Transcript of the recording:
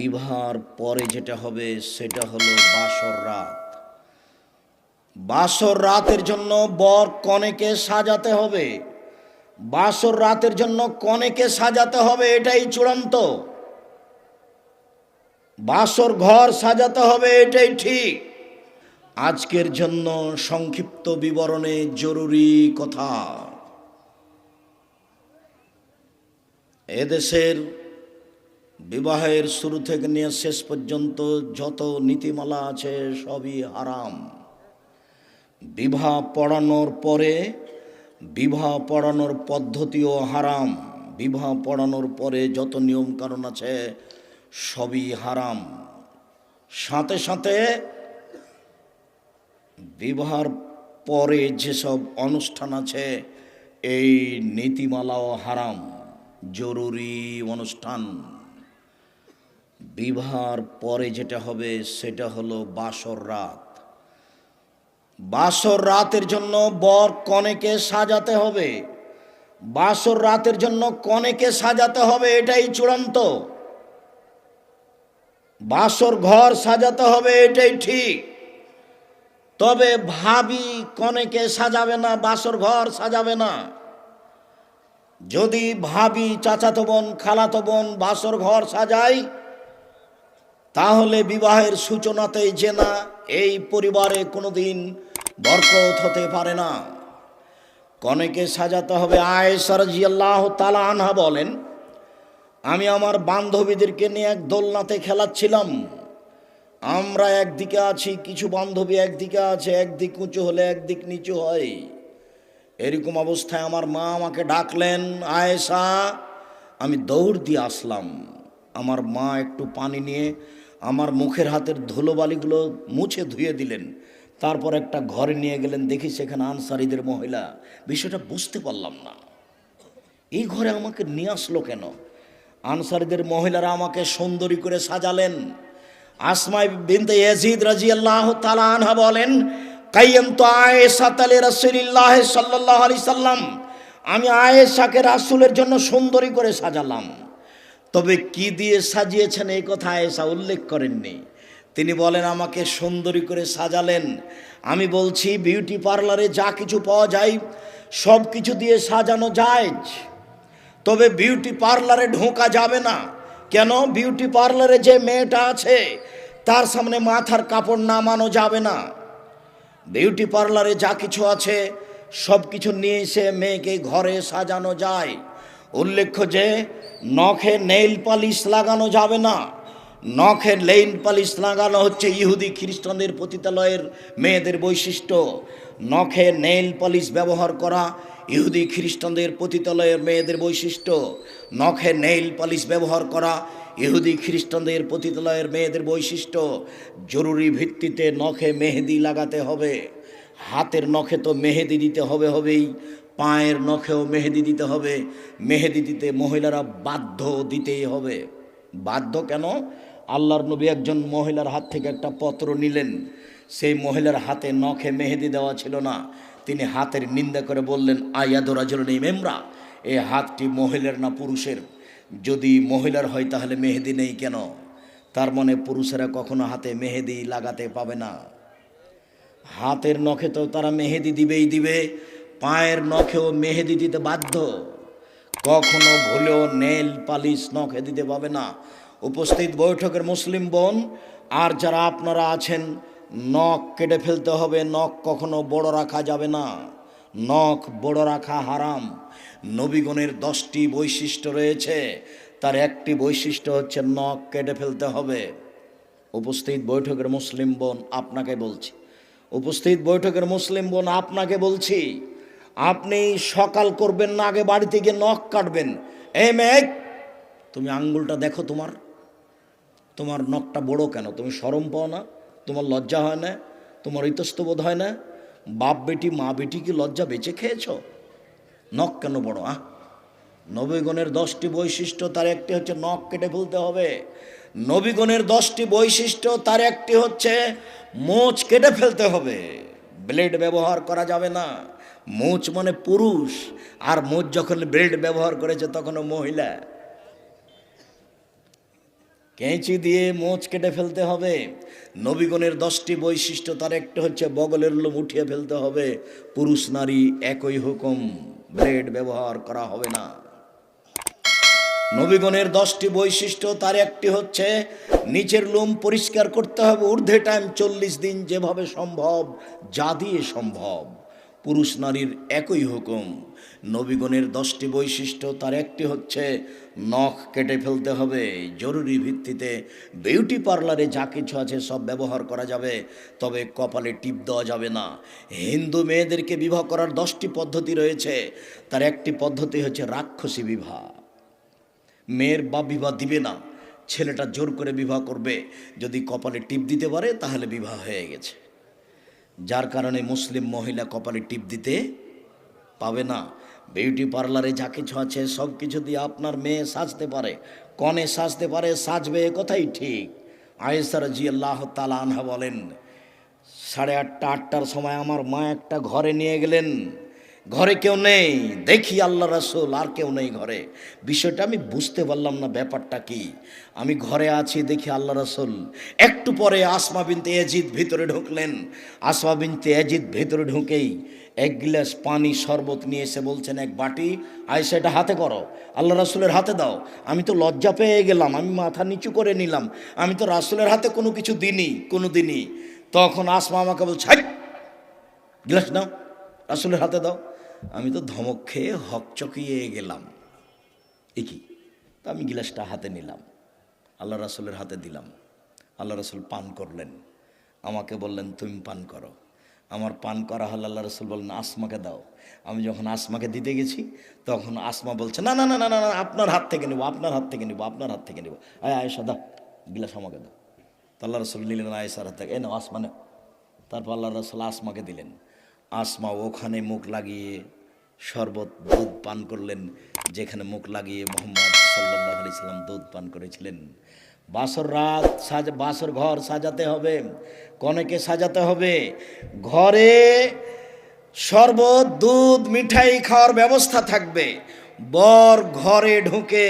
বিবাহর পরে যেটা হবে সেটা হলো বাসর রাত। বাসর রাতের জন্য বর কনেকে সাজাতে হবে। বাসর রাতের জন্য কনেকে সাজাতে হবে, এটাই চূড়ান্ত। বাসর ঘর সাজাতে হবে, এটাই ঠিক। আজকের জন্য সংক্ষিপ্ত বিবরণে জরুরি কথা। এদেশের বিবাহের শুরু থেকে নিয়ে শেষ পর্যন্ত যত নীতিমালা আছে সবই হারাম। বিবাহ পড়ানোর পরে বিবাহ পড়ানোর পদ্ধতিও হারাম। বিবাহ পড়ানোর পরে যত নিয়ম কারণ আছে সবই হারাম। সাথে সাথে বিবাহর পরে যেসব অনুষ্ঠান আছে, এই নীতিমালাও হারাম। জরুরি অনুষ্ঠান। বিবাহর পরে যেটা হবে সেটা হলো বাসর রাত। বাসর রাতের জন্য বর কনেকে সাজাতে হবে। বাসর রাতের জন্য কনেকে সাজাতে হবে এটাই চূড়ান্ত। বাসর ঘর সাজাতে হবে এটাই ঠিক। তবে ভাবি কনেকে সাজাবে না, বাসর ঘর সাজাবে না। যদি ভাবি চাচাতো বোন, খালাতো বোন বাসর ঘর সাজায় তাহলে বিবাহের সূচনাতেই জেনা এই পরিবারে কোনোদিন বরকত হতে পারে না। কনেকে সাজাতে হবে আয়েসার জিয়াল্লাহ তালা আনহা বলেন, আমি আমার বান্ধবীদেরকে নিয়ে এক দোলনাতে খেলাচ্ছিলাম। আমরা একদিকে আছি, কিছু বান্ধবী একদিকে আছে, একদিক উঁচু হলে একদিক নিচু হয়। এরকম অবস্থায় আমার মা আমাকে ডাকলেন, আয়েশা, আমি দৌড় দিয়ে আসলাম। আমার মা একটু পানি নিয়ে আমার মুখের হাতের ধুলোবালিগুলো মুছে ধুয়ে দিলেন। তারপর একটা ঘরে নিয়ে গেলেন, দেখি সেখানে আনসারিদের মহিলা। বিষয়টা বুঝতে পারলাম না। এই ঘরে আমাকে নিয়ে আসলো কেন? আনসারিদের মহিলারা আমাকে সুন্দরী করে সাজালেন। আসমাই বিনতে ইয়াজিদ রাজিয়াল্লাহ তাআলা আনহা বলেন কাইয়াম তো আয়েশা তালে রাসূলুল্লাহ সাল্লাল্লাহু আলাইহি সাল্লাম। আমি আয়েশাকে রাসূলের জন্য সুন্দরী করে সাজালাম। তবে কি দিয়ে সাজিয়েছেন এই কথা আয়েশা উল্লেখ করেননি। তিনি বলেন, আমাকে সুন্দরী করে সাজালেন। আমি বলছি, বিউটি পার্লারে যা কিছু পাওয়া যায়, সব কিছু দিয়ে সাজানো যায়। তবে বিউটি পার্লারে ঢোকা যাবে না। কেন? বিউটি পার্লারে যে মেয়েটা আছে, তার সামনে মাথার কাপড় নামানো যাবে না। বিউটি পার্লারে যা কিছু আছে, সব কিছু নিয়ে এসে মেয়েকে ঘরে সাজানো যায়। উল্লেখ্য যে, নখে নেইল পালিশ লাগানো যাবে না। নখে নেইল পালিশ লাগানো হচ্ছে ইহুদি খ্রিস্টানদের পতিতালয়ের মেয়েদের বৈশিষ্ট্য। নখে নেইল পালিশ ব্যবহার করা ইহুদি খ্রিস্টানদের পতিতালয়ের মেয়েদের বৈশিষ্ট্য। নখে নেইল পালিশ ব্যবহার করা ইহুদি খ্রিস্টানদের পতিতালয়ের মেয়েদের বৈশিষ্ট্য। জরুরি ভিত্তিতে নখে মেহেদি লাগাতে হবে। হাতের নখে তো মেহেদি দিতে হবে হবেই। পায়ের নখেও মেহেদি দিতে হবে। মেহেদি দিতে মহিলারা বাধ্য দিতেই হবে। বাধ্য কেন? আল্লাহর নবী একজন মহিলার হাত থেকে একটা পত্র নিলেন। সেই মহিলার হাতে নখে মেহেদি দেওয়া ছিল না। তিনি হাতের নিন্দা করে বললেন আয়াদরাজল নেই মেমরা এই হাতটি মহিলার না পুরুষের? যদি মহিলার হয় তাহলে মেহেদি নেই কেন? তার মানে পুরুষেরা কখনো হাতে মেহেদি লাগাতে পাবে না। হাতের নখে তো তারা মেহেদি দিবেই দিবে। পায়ের নখেও মেহেদি দিতে বাধ্য। কখনো ভুলেও নেল পালিশ নখে দিতে পাবে না। উপস্থিত বৈঠকের মুসলিম বোন, আর যারা আপনারা আছেন, নখ কেটে ফেলতে হবে, নখ কখনো বড় রাখা যাবে না। নখ বড় রাখা হারাম। নবীগণের দশটি বৈশিষ্ট্য রয়েছে। তার একটি বৈশিষ্ট্য হচ্ছে নখ কেটে ফেলতে হবে। উপস্থিত বৈঠকের মুসলিম বোন, আপনাকে বলছি। উপস্থিত বৈঠকের মুসলিম বোন, আপনাকে বলছি আপনি সকাল করবেন না, আগে বাড়িতে গিয়ে নখ কাটবেন। এই মেঘ তুমি আঙ্গুলটা দেখো তোমার। তোমার নখটা বড় কেন? তুমি সরম পাও না? তোমার লজ্জা হয় না? তোমার ইতস্তবোধ হয় না? বাপ বেটি, মা বেটি কি লজ্জা বেঁচে খেয়েছ? নখ কেন বড়, আহ? নবীগণের দশটি বৈশিষ্ট্য, তার একটি হচ্ছে নখ কেটে ফেলতে হবে। নবীগণের দশটি বৈশিষ্ট্য, তার একটি হচ্ছে মোচ কেটে ফেলতে হবে। ব্লেড ব্যবহার করা যাবে না। মোচ মানে পুরুষ, আর মোচ যখন ব্লেড ব্যবহার করেছে তখন মহিলা। কেঁচি দিয়ে মোচ কেটে ফেলতে হবে। নবীগণের দশটি বৈশিষ্ট্য, তার একটা হচ্ছে বগলের লোম উঠিয়ে ফেলতে হবে। পুরুষ নারী একই হুকুম ব্লেড ব্যবহার করা হবে না। নবীগণের দশটি বৈশিষ্ট্য, তার একটি হচ্ছে নিচের লোম পরিষ্কার করতে হবে, ঊর্ধ্বে টাইম চল্লিশ দিন যেভাবে সম্ভব, যা দিয়ে সম্ভব। পুরুষ নারীর একই হুকুম। নবীগণের দশটি বৈশিষ্ট্য তার একটি হচ্ছে, নখ কেটে ফেলতে হবে, জরুরি ভিত্তিতে বিউটি পার্লারে যা কিছু আছে সব ব্যবহার করা যাবে, তবে কপালে টিপ দেওয়া যাবে না। হিন্দু মেয়েদেরকে বিবাহ করার দশটি পদ্ধতি রয়েছে, তার একটি পদ্ধতি হচ্ছে রাক্ষসী বিবাহ। মেয়ের বা বিবাহ দিবে না, ছেলেটা জোর করে বিবাহ করবে, যদি কপালে টিপ দিতে পারে তাহলে বিবাহ হয়ে গেছে। যার কারণে মুসলিম মহিলা কপালে টিপ দিতে পাবে না। বিউটি পার্লারে যা কিছু আছে সব কিছু দিয়ে আপনার মেয়ে সাজতে পারে। কনে সাজতে পারে, সাজবে কথাই ঠিক। আয়েসার জি আল্লাহ তালা আনহা বলেন, সাড়ে আটটা, আটটার সময় আমার মা একটা ঘরে নিয়ে গেলেন। ঘরে কেউ নেই দেখি আল্লাহ রাসুল আর কেউ নেই ঘরে। বিষয়টা আমি বুঝতে পারলাম না ব্যাপারটা কি? আমি ঘরে আছি দেখি আল্লাহ রাসুল। একটু পরে আসমা বিনতে এজিদ ভিতরে ঢুকলেন। আসমা বিনতে এজিদ ভিতরে ঢুকেই এক গ্লাস পানি শরবত নিয়ে এসে বলছেন এক বাটি আয়সা এটা হাতে করো। আল্লাহ রাসুলের হাতে দাও। আমি তো লজ্জা পেয়ে গেলাম আমি মাথা নিচু করে নিলাম। আমি তো রাসুলের হাতে কোনো কিছু দিইনি কোনো দিনই তখন আসমা আমাকে বলছে "হাই, গ্লাস নাও রাসুলের হাতে দাও। আমি তো ধমক খেয়ে হকচকিয়ে গেলাম। এ কি? তা আমি গিলাসটা হাতে নিলাম। আল্লাহ রাসুলের হাতে দিলাম। আল্লাহ রাসুল পান করলেন। আমাকে বললেন, তুমি পান করো। আমার পান করা হল আল্লাহ রসুল বললেন, আসমাকে দাও। আমি যখন আসমাকে দিতে গেছি, তখন আসমা বলছে, না না না না না আপনার হাত থেকে নেব, আপনার হাত থেকে নেব, আপনার হাত থেকে নেব। আয় আয়েশা, দাও, গিলাস আমাকে দাও। তো আল্লাহ রসুল নিলেন আয়েশার হাত থেকে এ নাও, আসমা নাও। তারপর আল্লাহ রসুল আসমাকে দিলেন। আসমা ওখানে মুখ লাগিয়ে শরবত দুধ পান করলেন, যেখানে মুখ লাগিয়ে মোহাম্মদ সাল্লাহ আলি সাল্লাম দুধ পান করেছিলেন। বাসর রাত সাজ, বাসর ঘর সাজাতে হবে। কনেকে সাজাতে হবে। ঘরে শরবত, দুধ, মিঠাই খাওয়ার ব্যবস্থা থাকবে। বর ঘরে ঢুকে